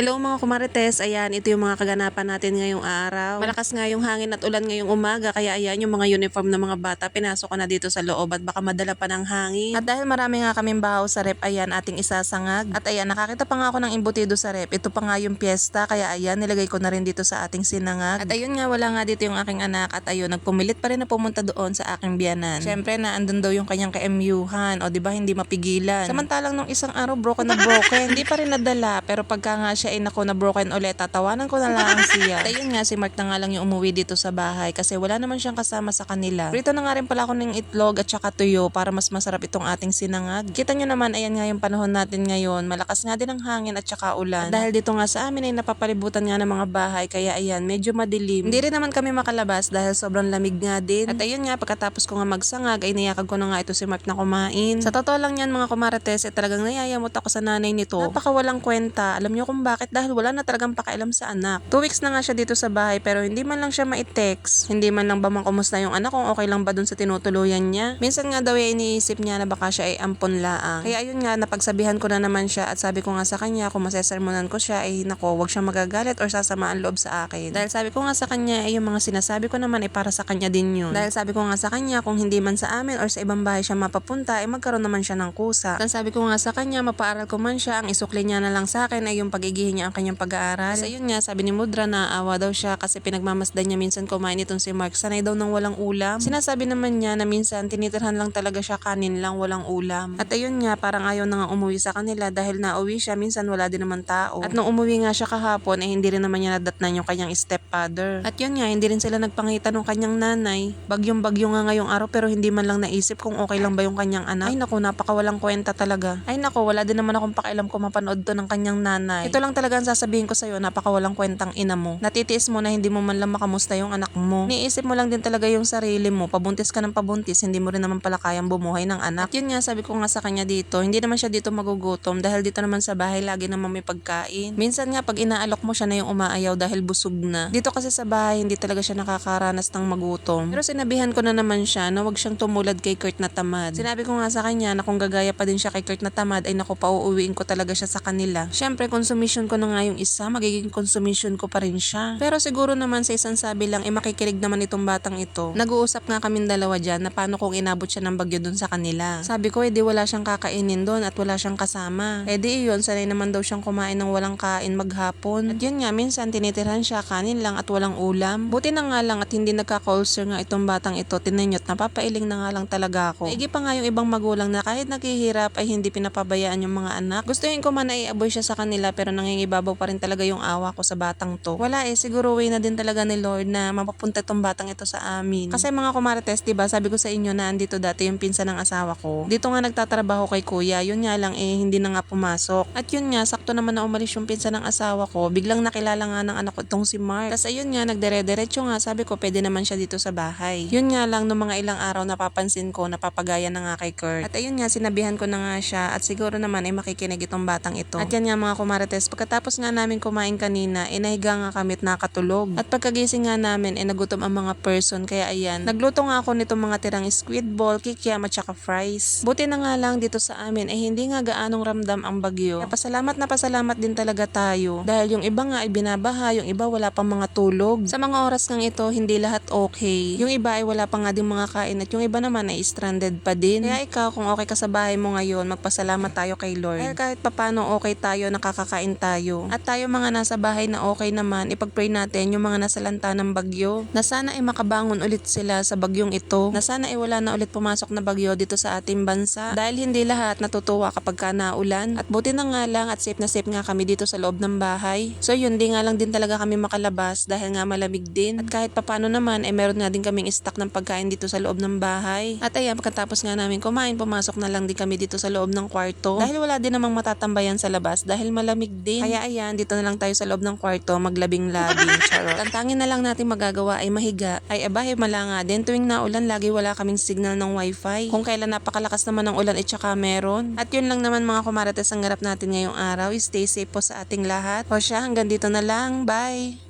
Hello mga kumarites, ayan ito yung mga kaganapan natin ngayong araw. Malakas nga yung hangin at ulan ngayong umaga kaya ayan yung mga uniform ng mga bata pinasok ko na dito sa loob at baka madala pa ng hangin. At dahil marami nga kaming bahaw sa rep, ayan ating isasangag. At ayan nakakita pa nga ako ng imbutido sa rep. Ito pa nga yung piyesta kaya ayan nilagay ko na rin dito sa ating sinangag. At ayun nga wala nga dito yung aking anak at ayun nagpumilit pa rin na pumunta doon sa aking biyanan. Syempre na andun daw yung kanyang ka-MU-han o di ba hindi mapigilan. Samantalang nung isang araw broken na broken, hindi pa rin nadala pero pagka nga siya ay nako na broken ulit, tatawanan ko na lang siya. At ayun nga si Mark na nga lang yung umuwi dito sa bahay kasi wala naman siyang kasama sa kanila. Prito na nga rin pala ako ng itlog at saka tuyo para mas masarap itong ating sinangag. Kita nyo naman ayan nga yung panahon natin ngayon, malakas nga din ang hangin at saka ulan. At dahil dito nga sa amin ay napapalibutan nga ng mga bahay kaya ayan medyo madilim. Hindi rin naman kami makalabas dahil sobrang lamig nga din. At ayun nga pagkatapos ko nga magsangag ay niyakag ko na nga ito si Mark na kumain. Sa totoo lang yan mga kumarates ay talagang nayayamot ako sa nanay nito. Napaka walang kwenta. Alam niyo kung bakit dahil wala na talagang pakialam sa anak. Two weeks na nga siya dito sa bahay pero hindi man lang siya ma-text. Hindi man lang ba man kumusta yung anak kung okay lang ba dun sa tinutuluyan niya. Minsan nga daw ay iniisip niya na baka siya ay ampon laang. Kaya ayun nga napagsabihan ko na naman siya at sabi ko nga sa kanya kung masesermonan ko siya ay nako wag siyang magagalit or sasama ang loob sa akin. Dahil sabi ko nga sa kanya ay yung mga sinasabi ko naman ay para sa kanya din yun. Dahil sabi ko nga sa kanya kung hindi man sa amin or sa ibang bahay siya mapapunta ay magkaroon naman siya ng kusa. Dahil sabi ko nga sa kanya mapaaral ko man siya ang isukli niya na lang sa akin ay yung pagigihin niya ang kanyang pag-aaral. Kasi yun nga sabi ni Mudra na awa daw siya kasi pinagmamasdan niya minsan kumain itong si Mark. Sanay daw ng walang ulam. Sinasabi naman niya na minsan tinitirhan lang talaga siya kanin lang walang ulam. At ayun nga parang ayaw na nga umuwi sa kanila dahil nauwi siya minsan wala din naman tao. At nung umuwi nga siya kahapon ay hindi rin naman niya nadatnan yung kanyang stepfather. At yun nga hindi rin sila nagpangita ng kanyang nanay. Bagyong-bagyo nga ngayong araw pero hindi man lang naisip kung okay lang ba yung kanyang anak. Ay naku napakawalang kwenta talaga. Ay naku wala din naman akong pakialam kung mapanood to ng kanyang nanay. Ito lang talaga ang sasabihin ko sa'yo napakawalang kwentang ina mo. Natitiis mo na hindi mo man lang makamusta yung anak mo. Niisip mo lang din talaga yung sarili mo. Pabuntis ka ng pabuntis, hindi mo rin naman pala kayang bumuhay ng anak. At yun nga sabi ko nga sa kanya dito, hindi naman siya dito magugutom dahil dito naman sa bahay lagi naman may pagkain. Minsan nga pag inaalok mo siya na yung umaayaw dahil busog na. Dito kasi sa bahay hindi talaga siya nakakaranas ng magutom. Pero sinabihan ko na naman siya na wag siyang tumulad kay Kurt na tamad. Sinabi ko nga sa kanya na kung gagaya pa din siya kay Kurt na tamad ay naku pauuwiin ko talaga siya sa kanila. Siyempre consumption ko na nga yung isa, magiging consumption ko pa rin siya. Pero siguro naman sa isang sabi lang ay makikinig naman itong batang ito. Nag-uusap nga kaming dalawa dyan na paano kung inabot siya ng bagyo dun sa kanila. Sabi ko edi wala siyang kakainin doon at wala siyang kasama. Eh di yun, sanay naman daw siyang kumain ng walang kain maghapon. At yun nga, minsan tinitirhan siya kanin lang at walang ulam. Buti na nga lang at hindi nagka-ulcer nga itong batang ito. Tinanyot, napapailing na nga lang talaga ako. Naigi pa nga yung ibang magulang na kahit naghihirap ay hindi pinapabayaan yung mga anak. Gustuhin ko man na i-aboy siya sa kanila pero nangingibabaw pa rin talaga yung awa ko sa batang to. Wala eh, siguro way na din talaga ni Lord na mapapunta tong batang ito sa amin. Kasi mga kumarites, diba, sabi ko sa inyo na andito dati yung pinsan ng asawa ko. Dito nga nagtatrabaho kay kuya, yun nga lang eh, hindi na nga pumasok. At yun nga, sakto naman na umalis yung pinsan ng asawa ko, biglang nakilala nga ng anak ko itong si Mark. Tapos ayun nga, nagdere-derecho nga, sabi ko pwede naman siya dito sa bahay. Yun nga lang, nung mga ilang araw napapansin ko, napapagaya na nga kay Kurt. At ayun nga, sinabihan ko na nga siya at siguro naman ay makikinig itong batang ito. At yan nga mga kumarites, pagkatapos nga namin kumain kanina, inahiga nga kami at nakatulog. At pagkagising nga namin, ay nagutom ang mga person, kaya ayan, nagluto nga ako nitong mga tirang squid ball, kikiam at saka fries. Buti na nga lang dito sa amin, ay hindi nga gaanong ramdam ang bagyo. Kaya pasalamat na pasalamat din talaga tayo. Dahil yung iba nga ay binabaha, yung iba wala pang mga tulog. Sa mga oras kang ito, hindi lahat okay. Yung iba ay wala pa nga din mga kain at yung iba naman ay stranded pa din. Kaya ikaw, kung okay ka sa bahay mo ngayon, magpasalamat tayo kay Lord. Dahil kahit papano okay tayo, nakakakain tayo. At tayo mga nasa bahay na okay naman, ipag-pray natin yung mga nasa lanta ng bagyo. Na sana ay makabangon ulit sila sa bagyong ito. Na sana ay wala na ulit pumasok na bagyo dito sa ating bansa. Dahil hindi lahat natutuwa kapag ka naulan. At buti na nga lang at safe na safe nga kami dito sa loob ng bahay. So yun, di nga lang din talaga kami makalabas dahil nga malamig din. At kahit papano naman, ay meron nga din kaming stock ng pagkain dito sa loob ng bahay. At ayan, pagkatapos nga namin kumain, pumasok na lang din kami dito sa loob ng kwarto. Dahil wala din namang matatambayan sa labas dahil malamig din. Kaya ayan, dito na lang tayo sa loob ng kwarto, maglabing-labing. Charot. Tantangin na lang natin magagawa ay mahiga. Ay abahe malanga din. Tuwing naulan, lagi wala kaming signal ng wifi. Kung kailan napakalakas naman ng ulan, itsaka meron. At yun lang naman mga kumarates ang garap natin ngayong araw. Stay safe po sa ating lahat. O siya, hanggang dito na lang. Bye!